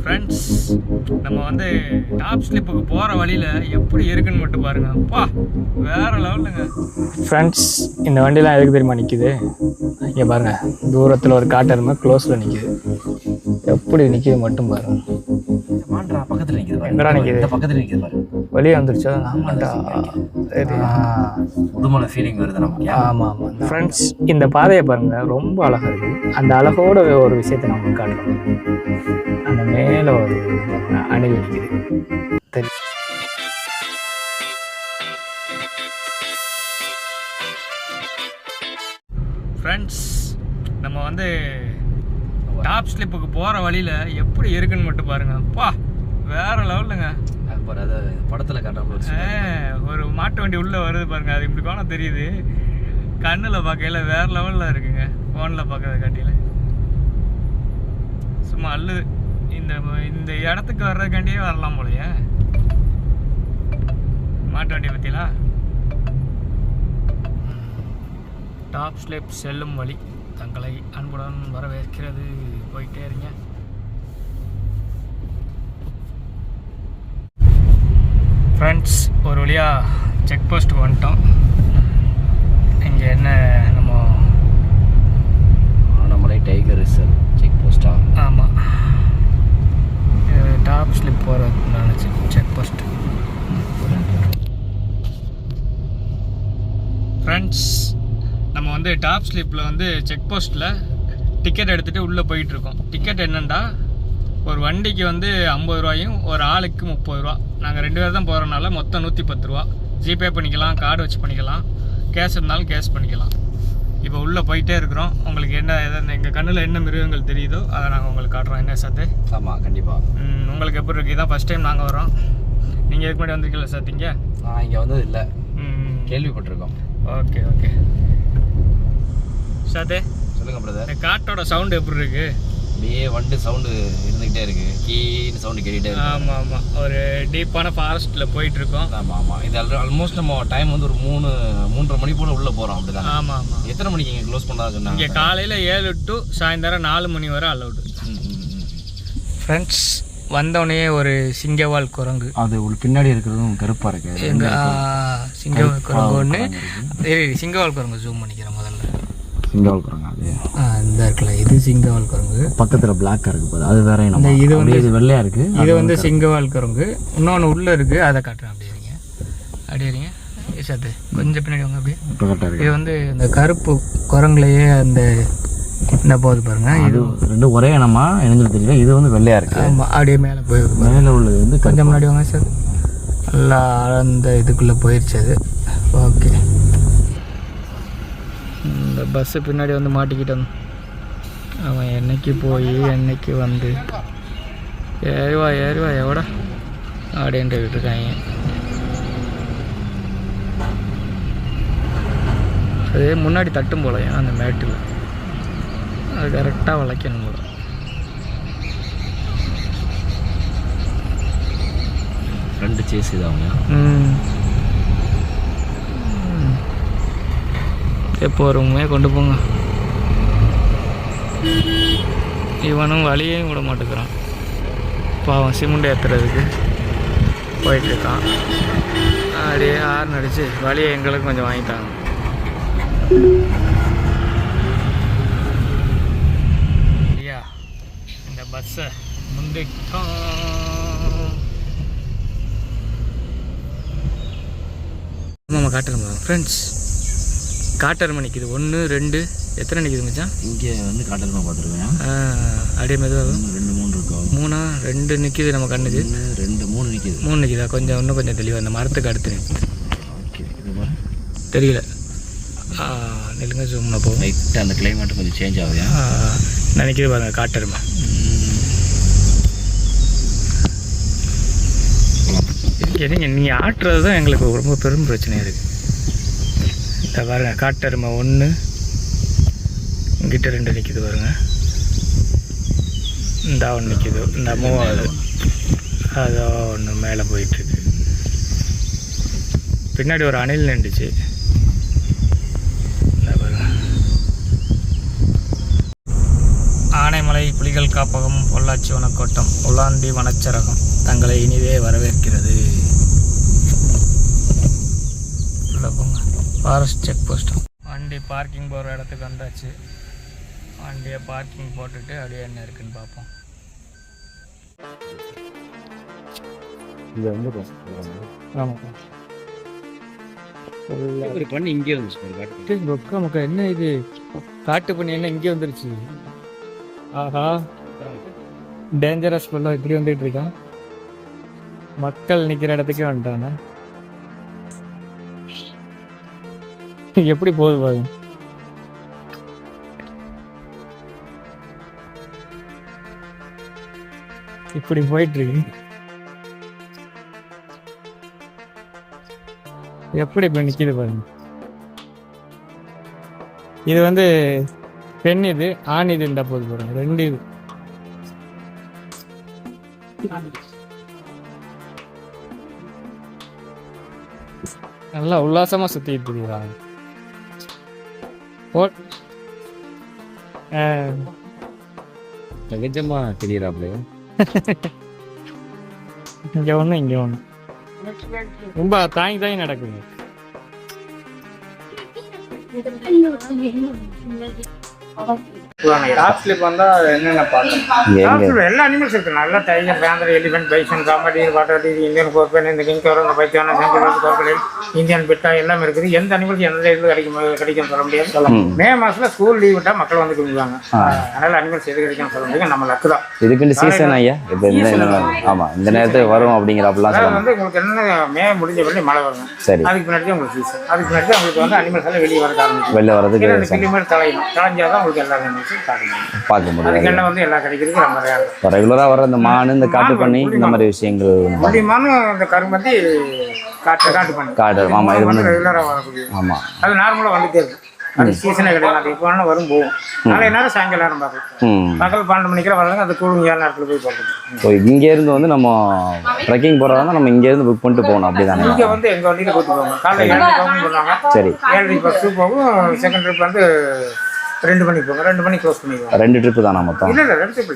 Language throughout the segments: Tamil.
ஃப்ரெண்ட்ஸ் நம்ம வந்து டாப் ஸ்லிப்புக்கு போகிற வழியில் எப்படி இருக்குன்னு மட்டும் பாருங்க. அப்பா வேற லெவலுங்க. ஃப்ரெண்ட்ஸ் இந்த வண்டிலாம் எதுக்கு தெரியுமா நிற்கிது இங்கே பாருங்க தூரத்தில் ஒரு காட்டருமை க்ளோஸில் நிற்கிது எப்படி நிற்கிது மட்டும் பாருங்க. பக்கத்துல நிக்குது? இந்த பக்கத்துல நிக்குது பாரு வெளியே வந்துருச்சா? ஆமாண்டா. சரி. ஃபீலிங் வருது நமக்கு. ஆமாம் ஆமாம் ஃப்ரெண்ட்ஸ் இந்த பாதையை பாருங்க. ரொம்ப அழகாக இருக்குது அந்த அழகோட ஒரு விஷயத்தை உங்களுக்கு காட்டுறோம் அந்த மேலே ஒரு அணில் நிற்கிது தெரியும் ஃப்ரெண்ட்ஸ் நம்ம வந்து டாப் ஸ்லிப்புக்கு போகிற வழியில் எப்படி இருக்குன்னு மட்டும் பாருங்க. அப்பா வேற லெவலுங்க பாரு அது படத்துல காட்டுற ஒரு மாட்டு வண்டி உள்ளே வருது பாருங்க. அது இப்படி கோணம் தெரியுது. கண்ணில் பார்க்கையில் வேற லெவலில் இருக்குங்க. ஃபோனில் பார்க்கறத காட்டியில். சும்மா அள்ளுது. இந்த இந்த இடத்துக்கு வர்றதுக்காண்டியே வரலாம் போலயே. மாட்டு வண்டியை பற்றிலா டாப் ஸ்லிப் செல்லும் வழி. தங்களை அன்புடன் வரவேற்கிறது. போயிட்டே இருங்க. ஃப்ரெண்ட்ஸ் ஒரு வழியாக செக் போஸ்ட்டுக்கு வந்துட்டோம். இங்கே என்ன நம்ம ஆனமலை டைகர் ரிசர்வ் செக் போஸ்டா ஆமாம் டாப் ஸ்லிப் போகிறதுக்கு நினச்சி செக் போஸ்ட்டு ஃப்ரெண்ட்ஸ் நம்ம வந்து டாப் ஸ்லிப்பில் வந்து செக் போஸ்ட்டில் டிக்கெட் எடுத்துகிட்டு உள்ளே போயிட்டுருக்கோம் டிக்கெட் என்னென்னா ஒரு வண்டிக்கு வந்து ஐம்பது ரூபாயும் ஒரு ஆளுக்கு முப்பது ரூபா. நாங்கள் ரெண்டு பேர் தான் போகிறனால மொத்தம் நூற்றி பத்து ரூபா. ஜிபே பண்ணிக்கலாம் கார்டு வச்சு பண்ணிக்கலாம். கேஷ் இருந்தாலும் கேஷ் பண்ணிக்கலாம். இப்போ உள்ளே போயிட்டே இருக்கிறோம். உங்களுக்கு என்ன எதாவது எங்கள் கண்ணில் என்ன மிருகங்கள் தெரியுதோ அதை நாங்கள் உங்களுக்கு காட்டுறோம். என்ன சத்து? ஆமா கண்டிப்பா. ம், உங்களுக்கு எப்படி இருக்கு? இதான் ஃபஸ்ட் டைம் நாங்கள் வரோம் நீங்கள் இதுக்கு முன்னாடி வந்திருக்கீங்களா சத்திங்க நான் இங்க வந்தது இல்ல. ம். கேள்விப்பட்டிருக்கோம். Okay okay. சத்தே? சொல்லுங்க பிரதர் காட்டோட சவுண்ட் எப்படி இருக்கு? அப்படியே வண்டு சவுண்டு இருந்துகிட்டே இருக்கு. கீன்னு சவுண்டு கேட்டுட்டே இருக்கு. ஆமாம் ஆமாம் ஒரு டீப்பான ஃபாரஸ்ட்டில் போயிட்டு இருக்கோம் ஆமா ஆமா. இது ஆல்மோஸ்ட் நம்ம டைம் வந்து ஒரு மூணு மூன்றரை மணி போல உள்ள போறோம் அப்படிதான்? ஆமாம் ஆமாம் எத்தனை மணிக்கு இங்க க்ளோஸ் பண்ணா இங்கே சொன்னாங்க காலையில் ஏழு டு சாயந்தரம் நாலு மணி வரை ம். ஃப்ரெண்ட்ஸ் வந்தோடனே ஒரு சிங்கவால் குரங்கு. அது உள்ள பின்னாடி இருக்கிறதும் கருப்பா இருக்கு. சிங்கவால் குரங்கு ஒன்று சிங்கவால் குரங்கு ஜூம் பண்ணிக்கிறேன் முதல்ல. சிங்காவல் குரங்கு அது இந்த இருக்குல்ல இது சிங்கவால் குரங்கு பக்கத்துல பிளாக்கா இருக்கு பாரு. அது வேற இனம் இது வந்து இது வெள்ளையா இருக்கு. இது வந்து சிங்கவால் குரங்கு இன்னொன்று உள்ளே இருக்குது அதை காட்டுறேன் அப்படியே இருங்க. அப்படியே இருங்க. சத்து கொஞ்சம் பின்னாடி வாங்க அப்படியே. இது வந்து இந்த கருப்பு குரங்குலையே அந்த இந்த போது பாருங்க. இது ரெண்டும் ஒரே இனமா? எனக்கு தெரியல இது வந்து வெள்ளையா இருக்கு. அப்படியே மேலே போயிருக்கு மேல உள்ளது வந்து கொஞ்சம் முன்னாடி வாங்க சார் நல்லா அந்த இதுக்குள்ளே போயிடுச்சு அது. ஓகே. இந்த பஸ்ஸு பின்னாடி வந்து மாட்டிக்கிட்டான். அவன் என்னைக்கு போய் என்னைக்கு வந்து. ஏறிவா ஏறிவா எவடா? அப்படின்ட்டு இருக்காங்க. அது முன்னாடி தட்டும் போலையா அந்த மேட்டில். அது கரெக்டாக வளைக்கணும் போல. ரெண்டு சேஸ் இது அவங்க. ம். எப்போ வருமே கொண்டு போங்க. இவனும் வழியையும் விட மாட்டேங்கிறான். பாவம் சிமெண்ட் ஏற்றுறதுக்கு போயிட்டுருக்கான். அப்படியே ஆறு அடித்து வழியை எங்களுக்கு கொஞ்சம் வாங்கிட்டாங்க ஐயா இந்த பஸ்ஸை முந்திட்டோம். நம்ம காட்டுறோம் ஃப்ரெண்ட்ஸ் காட்டெருமை நிற்கிது ஒன்று ரெண்டு எத்தனை நிற்கிது மச்சான்? இங்க வந்து காட்டல்மா பார்த்துருக்கேன். அப்படியே மெதுவாக ரெண்டு மூணு இருக்கும் மூணா ரெண்டு நிற்கிது நம்ம கண்ணுக்கு. ரெண்டு மூணு நிற்கிது மூணு நிற்கிதா கொஞ்சம் இன்னும் கொஞ்சம் தெளிவாக அந்த மரத்துக்கு அடுத்து. தெரியல. ஆ, நில்லுங்க ஜூம்ல போகும் லைட்டாக அந்த கிளைமேட் கொஞ்சம் சேஞ்ச் ஆகுது நினைக்கிது பாருங்க காட்டெருமை. என்னங்க நீ ஆட்டுறது தான் எங்களுக்கு ரொம்ப பெரும் பிரச்சனையாக இருக்குது இந்த பாருங்கள் காட்டெருமை ஒன்று இங்கிட்ட ரெண்டு நிற்கிது பாருங்க. இந்த ஒன்று நிற்கிது இந்த மூவாவது அதோ ஒன்று மேலே போயிட்டுருக்கு. பின்னாடி ஒரு அணில் நின்றுச்சு. ஆனைமலை புலிகள் காப்பகம் பொள்ளாச்சி வனக்கோட்டம் உள்ளாண்டி வனச்சரகம் தங்களை இனிதே வரவேற்கிறது. உள்ள போங்க. ஃபாரஸ்ட் செக் போஸ்ட் வண்டி பார்க்கிங் போகிற இடத்துக்கு வந்தாச்சு. வண்டியை பார்க்கிங் போட்டுட்டு அப்படியே என்ன இருக்குன்னு பார்ப்போம். இது வந்து ஆமாம் ஒரு பண்ணி இங்கே வந்துச்சு என்ன இது? காட்டு பண்ணி என்ன இங்கே வந்துருச்சு? ஆஹா. டேஞ்சரஸ் ஃபுல்லாக இப்படி வந்துட்டு இருக்கான். மக்கள் நிற்கிற இடத்துக்கே வந்துட்டானே. எப்படி போகுது பாருங்க இப்படி போயிட்டு இருக்கு. எப்படி இப்ப நிக்குது பாருங்க இது வந்து பெண் இது ஆண் இது இருந்தா போது பாருங்க. ரெண்டு இது. நல்லா உல்லாசமா சுத்திட்டு இருக்கிறாங்க ஓ ஆ, நிஜமா தெரியறாப்ல இங்க ஒண்ணு இங்க ஒண்ணு ரொம்ப தாங்கி தாங்கி நடக்குது டாப் ஸ்லிப் வந்தா என்னென்ன எல்லா அனிமல்ஸ் இருக்கு. நல்ல டைகர் பேந்தர் எலிஃபென்ட் பைசன் காமெடி வாட்டர் இந்தியன் கோர்பன் இந்த கிங் கவர் இந்த செங்கல் கோர்பல் இந்தியன் பிட்டா எல்லாமே இருக்குது. எந்த அனிமல்ஸ் எந்த இது கிடைக்கும் கிடைக்கும் சொல்ல முடியாது. மே. மாசத்துல ஸ்கூல் லீவ் விட்டா மக்கள் வந்து கும்பிடுவாங்க. அதனால அனிமல்ஸ் எது கிடைக்கும் சொல்ல முடியாது. நம்ம லக்கு தான். இதுக்குன்னு சீசன் ஐயா? இப்போ இந்த இந்த- ஆமா இந்த நேரத்துக்கு வரும் அப்படிங்கிறப்பெல்லாம் அதாவது சொல்ல வந்து உங்களுக்கு என்ன மே முடிஞ்ச பிறகு மழை வரும் சரி. அதுக்கு பின்னாடி தான் உங்களுக்கு சீசன் அதுக்கு பின்னாடி தான் உங்களுக்கு வந்து அனிமல்ஸ் எல்லாம் வெளியே வர வர்றதுக்கு இரண்டு கிலோமீட்டர் தலையணும். தலைஞ்சாதான் உங்களுக்கு எல்லா அனிமல்ஸும் பார்க்க முடியும் வந்து ரேர் இப்போ ரெகுலராக வர இந்த மான் இந்த காட்டு பண்ணி இந்த மாதிரி விஷயங்கள் முக்கியமான இந்த கரும்பத்தி காட்டு காட்டு பண்ணி. காடு ஆமா இது வந்து ரெகுலராக வரக்கூடிய ஆமா. அது நார்மலாக வந்துட்டே இருக்கு அது சீசனே கிடையாது. இப்போ வரும் போகும். நாளை நேரம் சாயங்காலம் நேரம் பார்க்கலாம். பகல் பன்னெண்டு மணிக்கெல்லாம் வரலாம் அது கூடுங்க ஏழு நேரத்தில் போய் பார்க்கலாம் ஸோ இங்கேருந்து வந்து நம்ம ட்ரெக்கிங் போகிறதா நம்ம இங்கேருந்து புக் பண்ணிட்டு போகணும். அப்படி தானே இங்கே வந்து எங்கள் வண்டியில் கூட்டு போவாங்க காலையில் ஏழு போகும். பண்ணுவாங்க சரி. ஏழரை பஸ்ஸு போகும். செகண்ட் ட்ரிப் வந்து ரெண்டு மணிக்கு போகும் ரெண்டு மணி க்ளோஸ் பண்ணிடுவாங்க. ரெண்டு ட்ரிப்பு தானா மொத்தம்? இல்லை இல்லை ரெண்டு ட்ரிப்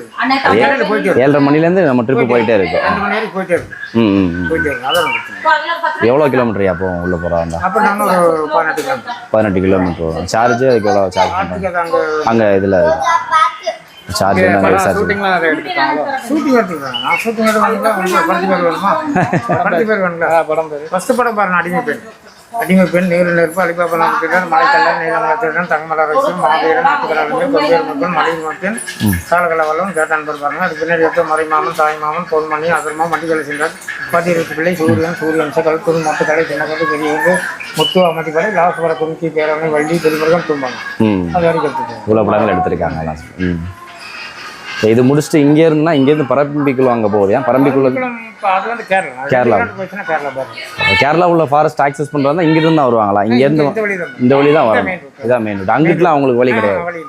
ஏழரை போயிட்டே ஏழரை மணிலேருந்து நம்ம ட்ரிப்பு போயிட்டே இருக்கோம். ரெண்டு மணி வரைக்கும் போயிட்டே இருக்கும். ம். போயிட்டே இருக்கும் அதான் எவ்வளோ கிலோமீட்டர் அப்போ உள்ளே போகிறதா அப்போ நாங்கள் ஒரு பதினெட்டு கிலோமீட்டர் பதினெட்டு கிலோமீட்டர் வரும் சார்ஜ் அதுக்கு எவ்வளோ சார்ஜ் பண்ணுறாங்க அங்கே இதில் சார்ஜ் என்ன சார்ஜ் ஷூட்டிங்லாம் நிறைய எடுத்துட்டாங்களோ ஷூட்டிங் எடுத்துக்கலாம். நான் ஷூட்டிங் உங்களுக்கு பத்து பேர் வேணுமா பத்து பேர் வேணுங்களா படம் பேரு ஃபர்ஸ்ட் படம் பாருங்க அடிமை பெண் அடிமை பெண் நீர் நெருப்பு அலிபாபா நமக்கு மலைக்கல்லன் நீலமலத்திடன் தங்கமலர் வச்சு மாவீரன் நாட்டுக்கலாலுமே கொள்வேர் மக்கள் மலையில் மக்கள் சாலகலவலம் கேட்ட நண்பர் பாருங்க. அதுக்கு பின்னாடி எடுத்த மறைமாமன் தாய்மாமன் பொன்மணி அதர்மா மட்டிக்கலை சென்றார் பதிருத்து பிள்ளை சூரியன் சூரியன் கல் துரு மொத்த கடை சின்னக்கட்டு பெரியவங்க முத்து அமதிப்படை லாசவர கும்கி பேரவனை வள்ளி திருமுருகன் தும்பாங்க அது வரைக்கும் இவ்வளோ படங்கள் எடுத்திருக்காங்க இது முடிச்சுட்டு இங்கே இருந்தா இங்கேருந்து பரம்பிக்குள்ள அங்கே போகுது. ஏன்? பரம்பிக்குள்ள கேரளா. கேரளா. உள்ள ஃபாரஸ்ட் ஆக்சஸ் பண்ணுறதா இங்கேருந்து தான் வருவாங்களா? இங்கேருந்து இந்த வழி தான் வரணும் route. இதான் மெயின் ரூட் அங்கிட்டுலாம் அவங்களுக்கு வழி கிடையாது.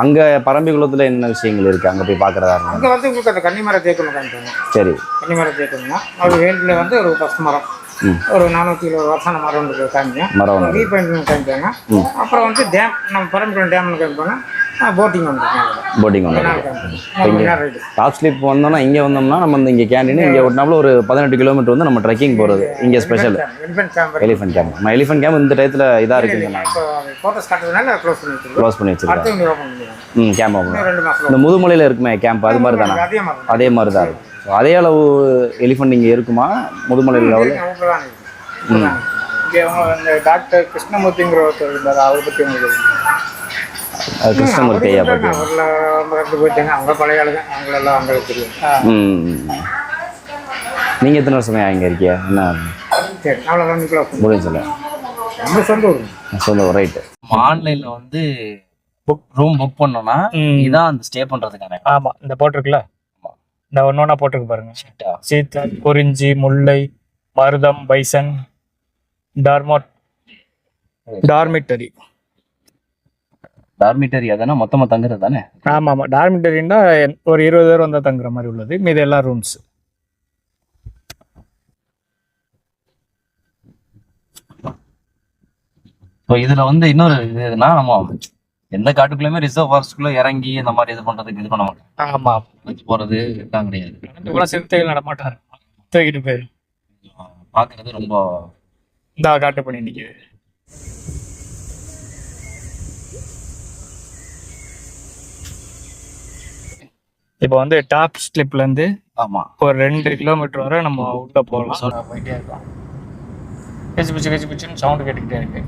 அங்கே பரம்பிக்குளத்தில் என்ன விஷயங்கள் இருக்குது அங்கே போய் பார்க்குறதா இருந்தாங்க அங்கே வந்து உங்களுக்கு அந்த கன்னிமரம் தேக்கணும் சரி. கன்னிமரம் தேக்கணும்னா அது வேல்டில் வந்து ஒரு பத்து மரம். ம். ஒரு நானூற்றி இருபது வருஷம் மரம் இருக்கு காமிங்க. மரம் ரீ பெயிண்ட் காமிப்பாங்க அப்புறம் வந்து டேம் நம்ம பரம்பிக்குளம் டேம்னு காமிப்பாங்க. போட்டிங் போட்டிங் ஒன்று டாப் ஸ்லிப் வந்தோம்னா இங்கே வந்தோம்னா நம்ம இந்த இங்கே கேண்டீன் இங்கே ஒட்டினாப்புல ஒரு பதினெட்டு கிலோமீட்டர் வந்து நம்ம ட்ரெக்கிங் போகிறது இங்கே ஸ்பெஷல் எலிஃபென்ட் கேம்ப் நம்ம எலிஃபென்ட் கேம்ப் இந்த டயத்தில் இதாக இருக்குங்க க்ளோஸ் பண்ணி பண்ணிடுவாங்க ம் கேம்ப் ஓப்பன் இந்த முதுமலையில் இருக்குமே கேம்ப் அது மாதிரி தானே அதே மாதிரி தான் இருக்கும். So, அதே அளவு எலிஃபென்ட் இங்கே இருக்குமா? முதுமலை லெவலில் இந்த டாக்டர் கிருஷ்ணமூர்த்திங்கிற ஒருத்தர் இருந்தார் அவரை பற்றி உங்களுக்கு கிருஷ்ணமூர்த்தி ஐயா பற்றி போயிட்டாங்க. அவங்க பழைய ஆளுங்க. அவங்களெல்லாம் அவங்களுக்கு தெரியும். ம் நீங்கள் எத்தனை வருஷமே இங்கே இருக்கீங்க? என்ன? அவ்வளோதான் முடிஞ்சல நம்ம சொந்த ஊர். சொல்ல ரைட்டு ஆன்லைன்ல வந்து புக் ரூம் புக் பண்ணோம்னா. இதான் அந்த ஸ்டே பண்றதுக்கான ஆமா இந்த போட்டிருக்குல்ல இந்த ஒன்னொன்னா போட்டிருக்கு பாருங்க. ஷீட்டா சீத்தா குறிஞ்சி முல்லை மருதம் பைசன் டார்மோட். டார்மிட்டரி. டார்மிட்டரி அதனா? மொத்தமா தங்குறது தானே? ஆமா ஆமா டார்மிட்டரின்னா ஒரு இருபது பேர் வந்தா தங்குற மாதிரி உள்ளது. மீது எல்லா ரூம்ஸ் இப்போ இதுல வந்து இன்னொரு இதுனா நம்ம எந்த காட்டுக்குள்ளயுமே ரிசர்வ் ஃபாரஸ்ட்குள்ள இறங்கி இந்த மாதிரி இது பண்றதுக்கு இது பண்ண மாட்டோம் ஆமாம் நடந்து போறது இதெல்லாம் கிடையாது. கூட சிறுத்தைகள் நடமாட்டார் தூக்கிட்டு போயிடும் பாக்குறது ரொம்ப இந்த காட்டு பண்ணி நிற்கிது இப்போ வந்து டாப் ஸ்லிப்லேருந்து ஆமா. ஒரு ரெண்டு கிலோமீட்டர் வரை நம்ம உள்ள போகலாம். போயிட்டே இருக்கோம். கச்சி பிச்சு கச்சி பிச்சுன்னு சவுண்டு கேட்டுக்கிட்டே இருக்கு.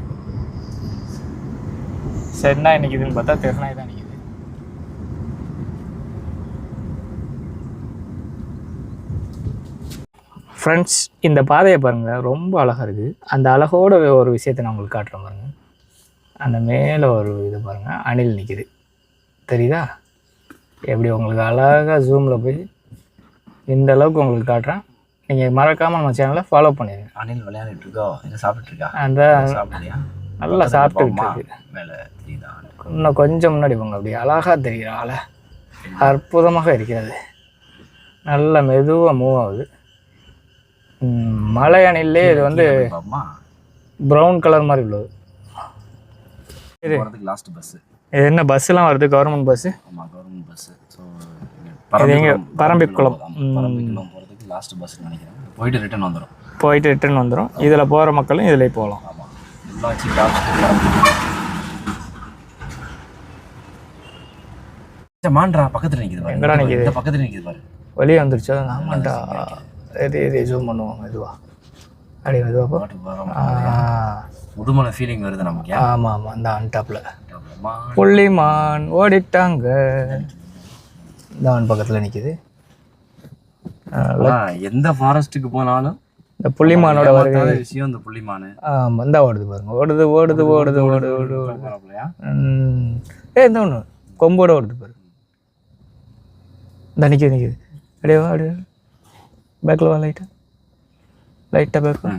சரிண்ணா நிற்கிதுன்னு பார்த்தா தெருநாய் தான் நிற்கிது ஃப்ரெண்ட்ஸ் இந்த பாதையை பாருங்கள் ரொம்ப அழகாக இருக்குது அந்த அழகோட ஒரு விஷயத்தை நான் உங்களுக்கு காட்டுறேன் பாருங்கள் அந்த மேலே ஒரு இது பாருங்கள் அணில் நிற்கிது தெரியுதா? எப்படி உங்களுக்கு அழகாக ஜூமில் போய் இந்த அளவுக்கு உங்களுக்கு காட்டுறேன். நீங்கள் மறக்காமல் நம்ம சேனலை ஃபாலோ பண்ணிடுங்க அணில் விளையாடிட்டு இருக்கோ இதை சாப்பிட்டு இருக்கா அந்த நல்லா சாப்பிட்டுக்கிட்டு மேல இன்னும் கொஞ்சம் முன்னாடி போங்க. அப்படி அழகாக தெரிகிற ஆளை. அற்புதமாக இருக்கிறது. நல்ல மெதுவாக மூவ் ஆகுது. மலை அணிலே இது வந்து ப்ரௌன் கலர் மாதிரி உள்ளது. லாஸ்ட் பஸ் இது என்ன பஸ்ஸெலாம் வருது? கவர்மெண்ட் ஆமா கவர்மெண்ட் பஸ் ஸோ இது எங்க? பரம்பிக்குளம். பரம்பிக்குளம் போறதுக்கு லாஸ்ட் பஸ் நினைக்கிறேன். போயிட்டு ரிட்டர்ன் வந்துடும் போயிட்டு ரிட்டர்ன் வந்துடும் இதில் போகிற மக்களும் இதில் போகலாம். ஆமா. உள்ளாட்சி லாஸ்ட் பரம்பிக்குளம் மான்றா பக்கத்துல நிக்குது பாரு. எங்கடா? இந்த பக்கத்துல நிக்குது பாரு. வெளியே வந்துருச்சா ஆமாண்டா எது எது ஜூம் பண்ணுவோம் மெதுவா அப்படியே மெதுவா போ பாட்டு வரோம் ஆ, முதுமலை ஃபீலிங் வருது நமக்கு? ஆமாம் ஆமாம் அந்த அன்டாப்பில் புள்ளிமான் ஓடிட்டாங்க. தான் பக்கத்தில் நிற்கிது எந்த ஃபாரஸ்ட்டுக்கு போனாலும் இந்த புள்ளிமானோட வருகை. ஏமாத்தாத விஷயம் இந்த புள்ளிமானு. ஆமாம் இந்த ஓடுது பாருங்க. ஓடுது ஓடுது ஓடுது ஓடுது போறாப்லையா? ம். ஏ இந்த ஒன்று கொம்போட ஓடுது பாரு. இந்த நிற்கிது நிற்கிது அப்படியே வா அப்படியே பேக்கில் வா லைட்டாக லைட்டாக வா.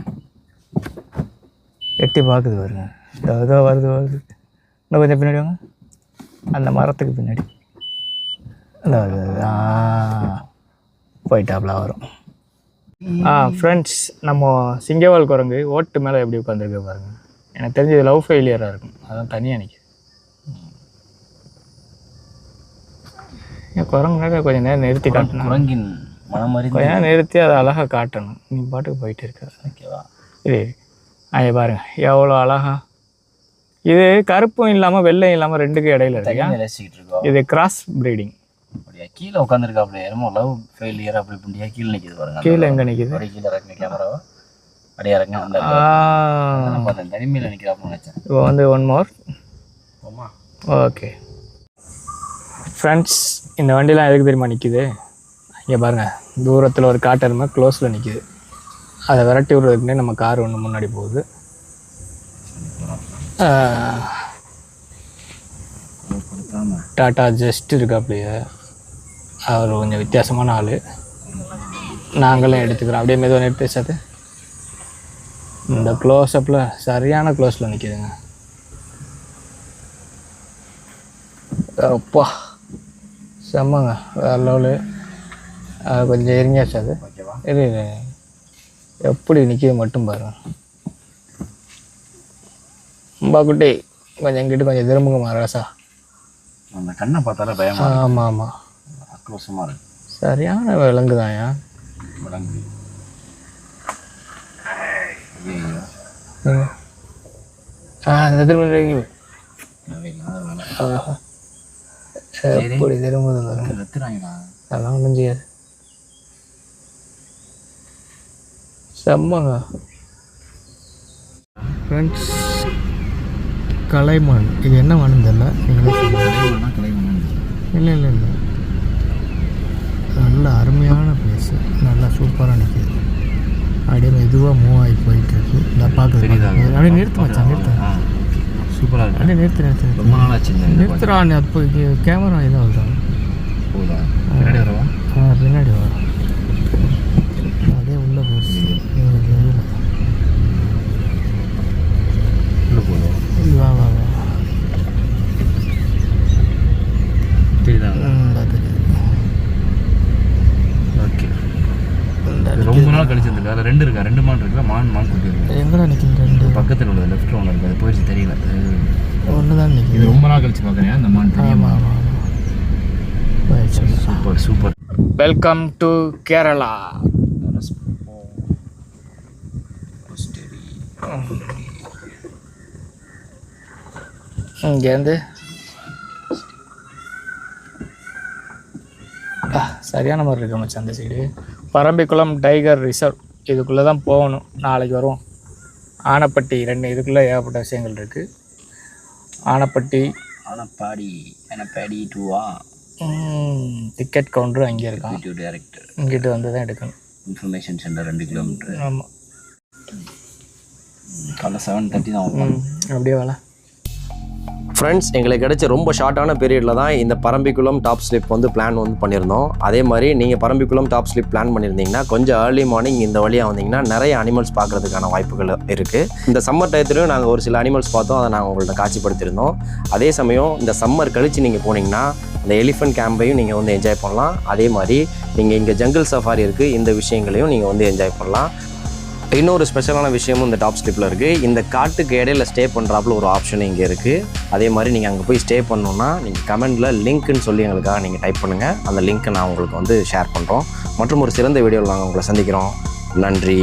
எட்டி பார்க்குது பாருங்க. இதோ இதோ வருது வருது. இன்னும் கொஞ்சம் பின்னாடி வாங்க. அந்த மரத்துக்கு பின்னாடி. போயிட்டாப்ல வரும் ஆ ஃப்ரெண்ட்ஸ் நம்ம சிங்கவால் குரங்கு ஓட்டு மேலே எப்படி உட்காந்துருக்கு பாருங்க. எனக்கு தெரிஞ்சு இது லவ் ஃபெயிலியராக இருக்கும். அதான் தனியாக நிற்கிது என் குரங்குனாக்க கொஞ்சம் நேரம் நிறுத்தி காட்டணும் குரங்கின் மனம் அறிந்து கொஞ்ச நேரம் நிறுத்தி அதை அழகாக காட்டணும். நீ பாட்டுக்கு போயிட்டு இருக்க. ஓகேவா? இது அங்கே பாருங்க. எவ்வளோ அழகா. இது கருப்பும் இல்லாமல் வெள்ளையும் இல்லாமல் ரெண்டுக்கும் இடையில இருக்கு இது கிராஸ் ப்ரீடிங் அப்படியா? கீழே உட்காந்துருக்கா அப்படியே என்னமோ லவ் ஃபெயிலியர் அப்படி இப்படியா? கீழே நிக்குது பாருங்க. கீழே எங்கே நிற்கிது அப்படியே கீழே இறக்குங்க கேமராவை அப்படியே இறக்குங்க அந்த பார்த்தேன் தனிமையில் நிற்கிறாப்புன்னு நினச்சேன். இப்போ வந்து ஒன் மோர் ஆமா ஓகே ஃப்ரெண்ட்ஸ் இந்த வண்டிலாம் எதுக்கு தெரியுமா நிற்கிது இங்கே பாருங்கள் தூரத்தில் ஒரு காட்டெருமை க்ளோஸில் நிற்கிது அதை விரட்டி விடுறதுக்குன்னே நம்ம கார் ஒன்று முன்னாடி போகுது. Tata just இருக்காப்லையே. அவர் கொஞ்சம் வித்தியாசமான ஆள். நாங்களும் எடுத்துக்கிறோம். அப்படியே மெதுவாக நிறுத்தி சாத்து. இந்த க்ளோஸ்அப்பில் சரியான க்ளோஸில் நிற்கிதுங்க அப்பா செம்மங்க லெவலு. கொஞ்சம் எரிஞ்சாச்சு அது ஓகேவா? இரு. எப்படி நிற்கிது மட்டும் பாருங்க. அம்பா குட்டி கொஞ்சம் இங்கிட்டு கொஞ்சம் திரும்புங்க மகாராசா அந்த கண்ணை பார்த்தாலே பயமா ஆமாம் ஆமாம் ஆக்ரோஷமா இருக்கு. சரியான விலங்கு தான்யா ம். ஆ இந்த திரும்ப. எப்படி திரும்புது பாருங்க. வெத்துறாங்கடா அதெல்லாம் ஒன்றும் செய்யாது. செம்மங்க. ஃப்ரெண்ட்ஸ் கலைமான். இது என்ன மான் தெரியல? இல்லை இல்லை இல்லை. நல்ல அருமையான பிளேஸு நல்லா சூப்பராக நிற்கிது அப்படியே மெதுவாக மூவ் ஆகி போயிட்டு இருக்கு. இந்த பார்க்குறது அப்படியே நிறுத்து வச்சா நிறுத்து. சூப்பராக இருக்கு. அப்படியே நிறுத்து நிறுத்து ரொம்ப நாள் ஆச்சு நிறுத்துறான் அப்போ கேமரா இதாக போதா பின்னாடி வரவா? ஆ பின்னாடி வா அப்படியே உள்ளே போச்சு இவனுக்கு எதுவும் உள்ள போதும் இல்லை வா வா வா தெரியுதா ம், ரொம்ப நாள் கழிச்சு இந்த இருக்கு அதில் ரெண்டு இருக்கா? ரெண்டு மான் இருக்குல்ல மான் மான் குட்டி இருக்கு. எங்கடா நிற்கிது ரெண்டு? பக்கத்தில் உள்ளது லெஃப்ட் ஒன்று இருக்குது. அது போயிடுச்சு தெரியல. ஒன்று தான் நிற்கிது இது ரொம்ப நாள் கழிச்சு பார்க்குறேன். அந்த மான் super super. Welcome to Kerala இங்கேருந்து. ஆ, சரியான மாதிரி இருக்கு மச்சான் அந்த சைடு பரம்பிக்குளம் டைகர் ரிசர்வ். இதுக்குள்ளே தான் போகணும். நாளைக்கு வருவோம். ஆனப்பட்டி ரெண்டு இதுக்குள்ளே ஏகப்பட்ட விஷயங்கள் இருக்குது ஆனப்பட்டி. ஆனால் பாடி ஆனால் பேடி டூவா டிக்கெட் கவுண்டரும் அங்கே இருக்கான் டேரக்டர் இங்கிட்டு வந்து தான் எடுக்கணும். இன்ஃபர்மேஷன் சென்டர் ரெண்டு கிலோமீட்டர் ஆமாம் காலைல செவன் தேர்ட்டி தான் அப்படியே வேலை ஃப்ரெண்ட்ஸ் எங்களுக்கு கிடைச்ச ரொம்ப ஷார்ட்டான பீரியடில் தான் இந்த பரம்பிக்குளம் டாப் ஸ்லிப் வந்து பிளான் வந்து பண்ணியிருந்தோம். அதே மாதிரி நீங்கள் பரம்பிக்குளம் டாப் ஸ்லிப் பிளான் பண்ணியிருந்தீங்கன்னா கொஞ்சம் ஏர்லி மார்னிங் இந்த வழியாக வந்தீங்கன்னா நிறைய அனிமல்ஸ் பார்க்குறதுக்கான வாய்ப்புகள் இருக்குது இந்த சம்மர் டயத்துலையும் நாங்கள் ஒரு சில அனிமல்ஸ் பார்த்தோம். அதை நாங்கள் உங்கள்கிட்ட காட்சிப்படுத்தியிருந்தோம். அதே சமயம் இந்த சம்மர் கழித்து நீங்கள் போனீங்கன்னா அந்த எலிஃபென்ட் கேம்பையும் நீங்கள் வந்து என்ஜாய் பண்ணலாம். அதே மாதிரி நீங்கள் இங்கே ஜங்கிள் சஃபாரி இருக்குது இந்த விஷயங்களையும் நீங்கள் வந்து என்ஜாய் பண்ணலாம். இன்னொரு ஸ்பெஷலான விஷயமும் இந்த டாப் ஸ்லிப்பில் இருக்குது இந்த காட்டுக்கு இடையில ஸ்டே பண்ணுறாப்புல ஒரு ஆப்ஷன் இங்கே இருக்குது அதே மாதிரி நீங்கள் அங்கே போய் ஸ்டே பண்ணணுன்னா நீங்கள் கமெண்டில் லிங்க்னு சொல்லி எங்களுக்காக நீங்கள் டைப் பண்ணுங்கள் அந்த லிங்க்கை நான் உங்களுக்கு வந்து ஷேர் பண்ணுறோம் மற்றும் ஒரு சிறந்த வீடியோவில் நாங்கள் உங்களை சந்திக்கிறோம். நன்றி.